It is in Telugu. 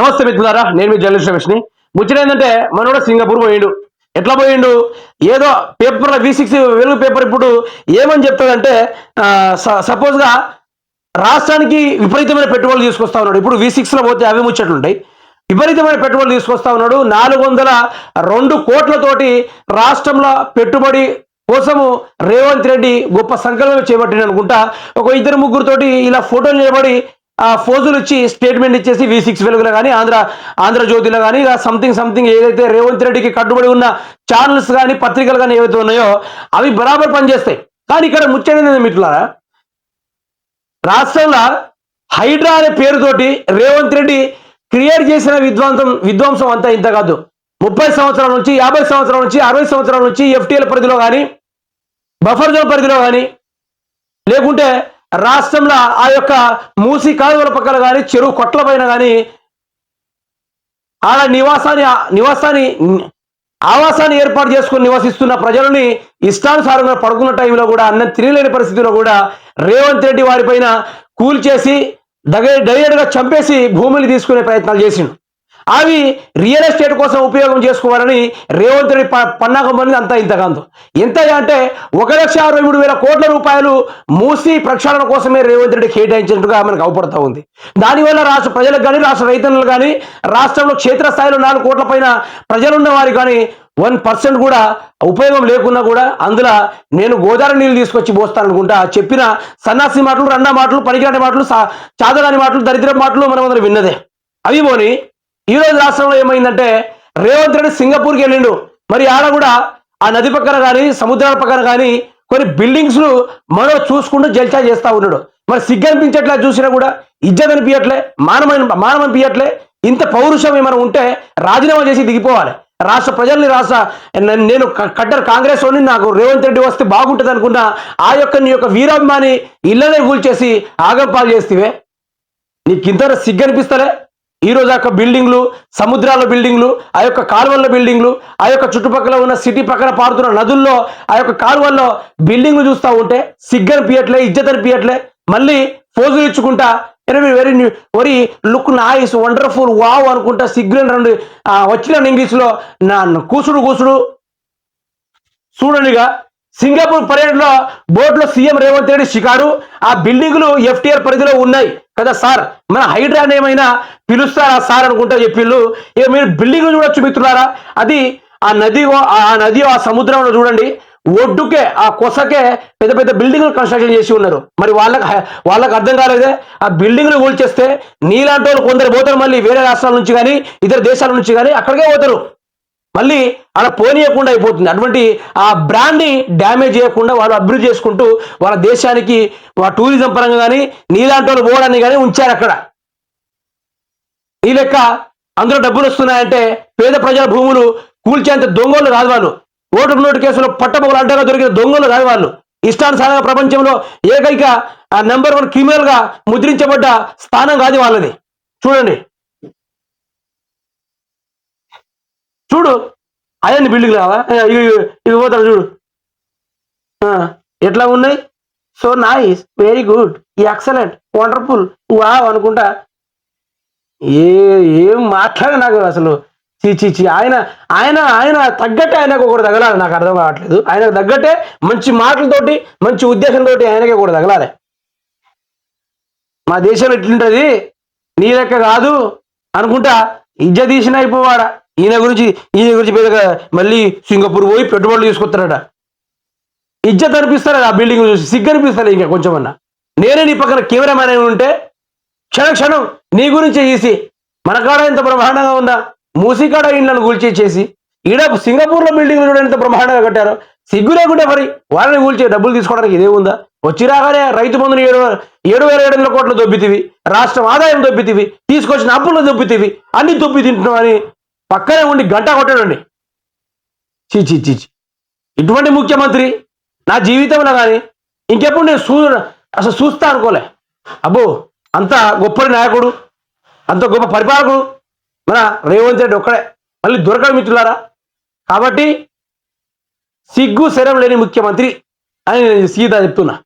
నమస్తే మిత్రులారా నేను మీ జర్నలిస్ట్ రమేష్ని. ముచ్చటేందంటే మన మనోడు సింగపూర్ పోయిండు. ఎట్లా పోయిండు? ఏదో పేపర్లో వి సిక్స్ వెలుగు పేపర్ ఇప్పుడు ఏమని చెప్తాడంటే సపోజ్గా రాష్ట్రానికి విపరీతమైన పెట్టుబడులు తీసుకొస్తా ఉన్నాడు. ఇప్పుడు వి సిక్స్లో పోతే అవి ముచ్చట్లుంటాయి విపరీతమైన పెట్టుబడులు తీసుకొస్తా ఉన్నాడు. నాలుగు వందల రెండు కోట్లతోటి రాష్ట్రంలో పెట్టుబడి కోసము రేవంత్ రెడ్డి గొప్ప సంకల్పం చేపట్టిండు అనుకుంటా. ఒక ఇద్దరు ముగ్గురుతోటి ఇలా ఫోటోలు నిలబడి ఫోజులు ఇచ్చి స్టేట్మెంట్ ఇచ్చేసి వి సిక్స్ వెలుగులో కానీ ఆంధ్ర ఆంధ్రజ్యోతిలో కానీ ఇక సంథింగ్ సంథింగ్ ఏదైతే రేవంత్ రెడ్డికి కట్టుబడి ఉన్న ఛానల్స్ కానీ పత్రికలు కానీ ఏవైతే ఉన్నాయో అవి బరాబర్ పనిచేస్తాయి. కానీ ఇక్కడ ముచ్చటైనది మిత్రులారా? రాష్ట్రంలో హైడ్రా అనే పేరుతోటి రేవంత్ రెడ్డి క్రియేట్ చేసిన విధ్వంసం విధ్వంసం అంతా ఇంత కాదు. ముప్పై సంవత్సరాల నుంచి యాభై సంవత్సరాల నుంచి అరవై సంవత్సరాల నుంచి ఎఫ్టీఎల్ పరిధిలో కానీ బఫర్ జోన్ పరిధిలో కానీ లేకుంటే రాష్ట్రంలో ఆ యొక్క మూసి కాలువల పక్కన కానీ చెరువు కొట్ల పైన కానీ ఆడ నివాసాన్ని నివాసాన్ని ఆవాసాన్ని ఏర్పాటు చేసుకుని నివసిస్తున్న ప్రజలని ఇష్టానుసారంగా పడుకున్న టైంలో కూడా అన్నం తినలేని పరిస్థితిలో కూడా రేవంత్ రెడ్డి వారిపైన కూల్చేసి దగ్గర డైరెక్ట్గా చంపేసి భూమిని తీసుకునే ప్రయత్నాలు చేసిండు. అవి రియల్ ఎస్టేట్ కోసం ఉపయోగం చేసుకోవాలని రేవంత్ రెడ్డి ప- పన్నాగం అనేది అంతా ఇంత కాదు ఎంత అంటే ఒక లక్ష అరవై మూడు వేల కోట్ల రూపాయలు మూసి ప్రక్షాళన కోసమే రేవంత్ రెడ్డి కేటాయించినట్టుగా మనకు అవపడతా ఉంది. దానివల్ల రాష్ట్ర ప్రజలకు కానీ రాష్ట్ర రైతన్నులు కానీ రాష్ట్రంలో క్షేత్రస్థాయిలో నాలుగు కోట్ల పైన ప్రజలున్న వారికి కానీ వన్ పర్సెంట్ కూడా ఉపయోగం లేకున్నా కూడా అందులో నేను గోదావరి నీళ్ళు తీసుకొచ్చి పోస్తాను అనుకుంటా చెప్పిన సన్నాసి మాటలు రన్నా మాటలు పనికిరాని మాటలు చాదరాని మాటలు దరిద్ర మాటలు మనం అందరం విన్నదే. అవి పోని ఈ రోజు రాష్ట్రంలో ఏమైందంటే రేవంత్ రెడ్డి సింగపూర్కి వెళ్ళిండు. మరి ఆడ కూడా ఆ నది పక్కన కానీ సముద్రాల పక్కన కానీ కొన్ని బిల్డింగ్స్ను మనో చూసుకుంటూ జల్చా చేస్తా ఉన్నాడు. మరి సిగ్గు అనిపించట్లే చూసినా కూడా ఇజ్జత్ అనిపించట్లే మానమైన మానం అనిపించట్లే. ఇంత పౌరుషం ఏమైనా ఉంటే రాజీనామా చేసి దిగిపోవాలి. రాష్ట్ర ప్రజల్ని రాష్ట్ర నేను కట్టర్ కాంగ్రెస్ వాడిని నాకు రేవంత్ రెడ్డి వస్తే బాగుంటుంది అనుకున్నా ఆ యొక్క నీ యొక్క వీరాభిమాని ఇళ్ళనే కూల్చేసి ఆగంపాలు చేస్తేవే. నీకు ఇంత ఈరోజు ఈ రోజు ఆ యొక్క బిల్డింగ్లు సముద్రాల బిల్డింగ్లు ఆ యొక్క కాలువల బిల్డింగ్లు ఆ యొక్క చుట్టుపక్కల ఉన్న సిటీ పక్కన పారుతున్న నదుల్లో ఆ యొక్క కాలువల్లో బిల్డింగ్లు చూస్తూ ఉంటే సిగ్గు అనిపించట్లే ఇజ్జత్ పియట్లే మళ్ళీ ఫోజులు ఇచ్చుకుంటా very very very look nice wonderful wow అనుకుంటా సిగ్గులు రెండు వచ్చిన ఇంగ్లీష్లో. నా కూసుడు కూసుడు. చూడండిగా సింగపూర్ పర్యటనలో బోట్లో సీఎం రేవంత్ రెడ్డి షికారు ఆ బిల్డింగులు ఎఫ్టీఆర్ పరిధిలో ఉన్నాయి. కదా సార్? మన హైడ్రాన్ ఏమైనా పిలుస్తారా సార్ అనుకుంటా చెప్పిళ్ళు. ఇక మీరు బిల్డింగ్ చూడొచ్చు మిత్రులారా. అది ఆ నది ఆ నది ఆ సముద్రంలో చూడండి. ఒడ్డుకే ఆ కొసకే పెద్ద పెద్ద బిల్డింగ్లు కన్స్ట్రక్షన్ చేసి ఉన్నారు. మరి వాళ్ళకి వాళ్ళకి అర్థం కాలేదే? ఆ బిల్డింగ్లు కూల్చేస్తే నీలాంటి వాళ్ళు కొందరు పోతారు మళ్ళీ వేరే రాష్ట్రాల నుంచి కానీ ఇతర దేశాల నుంచి కానీ అక్కడికే పోతారు. మళ్ళీ అలా పోనీయకుండా అయిపోతుంది. అటువంటి ఆ బ్రాండ్ని డ్యామేజ్ చేయకుండా వాళ్ళు అభివృద్ధి చేసుకుంటూ వాళ్ళ దేశానికి వాళ్ళ టూరిజం పరంగా కానీ నీలాంటి వాళ్ళు పోవడానికి కానీ ఉంచారు అక్కడ. ఈ లెక్క అందులో డబ్బులు వస్తున్నాయంటే పేద ప్రజల భూములు కూల్చేంత దొంగలు రాదు వాళ్ళు. ఓటు నోటు కేసులో పట్టబొగలు అడ్డగా దొరికిన దొంగలు రాదు వాళ్ళు. ఇష్టానుసారంగా ప్రపంచంలో ఏకైక నెంబర్ వన్ క్రిమినల్గా ముద్రించబడ్డ స్థానం కాదు వాళ్ళది. చూడండి. చూడు. అయ్యండి బిల్డింగ్ రావా? ఇవి పోతాడు చూడు. ఆ, ఎట్లా ఉన్నాయి? So nice very good excellent wonderful wow అనుకుంటా. ఏ ఏం మాట్లాడ నాకు అసలు. చీచి చీ ఆయన ఆయన ఆయన తగ్గట్టే ఆయనకు ఒకటి తగలాలి. నాకు అర్థం కావట్లేదు. ఆయనకు తగ్గట్టే మంచి మాటలతోటి మంచి ఉద్దేశంతో ఆయనకే కూడా తగలాలి. మా దేశంలో ఎట్లుంటది? నీ లెక్క కాదు అనుకుంటా. ఇజ్జ తీసిన అయిపోవాడా? ఈయన గురించి ఈయన గురించి పెద్దగా మళ్ళీ సింగపూర్ పోయి పెట్టుబడులు తీసుకొస్తారట. ఇజ్జత్ అనిపిస్తారా ఆ బిల్డింగ్ చూసి? సిగ్గు అనిపిస్తారు ఇంకా కొంచెమన్నా. నేనే నీ పక్కన కెమెరామ్యాన్ అయి ఉంటే క్షణ క్షణం నీ గురించే చేసి మన కాడ ఎంత బ్రహ్మాండంగా ఉందా? మూసికాడ ఇండ్లను కూల్చేసేసి ఈడ సింగపూర్లో బిల్డింగ్ చూడ ఎంత బ్రహ్మాండంగా కట్టారు. సిగ్గు లేకుంటే మరి వాళ్ళని కూల్చే డబ్బులు తీసుకోవడానికి ఇదే ఉందా? వచ్చి రాగానే రైతు బంధుని ఏడు ఏడు వేల ఏడు వందల కోట్లు దొబ్బితివి. రాష్ట్రం ఆదాయం దొబ్బితివి. తీసుకొచ్చిన అప్పులను దొబ్బితివి. అన్ని దొబ్బి తింటున్నావు అని పక్కనే ఉండి గంట కొట్టడండి. చీచి చీచి ఇటువంటి ముఖ్యమంత్రి నా జీవితంలో కానీ ఇంకెప్పుడు నేను చూ అసలు చూస్తా అనుకోలే. అబ్బో అంత గొప్ప నాయకుడు అంత గొప్ప పరిపాలకుడు మన రేవంత్ రెడ్డి ఒక్కడే. మళ్ళీ దొరకడం మిత్రులారా? కాబట్టి సిగ్గు శరం లేని ముఖ్యమంత్రి అని నేను సీదా చెప్తున్నా.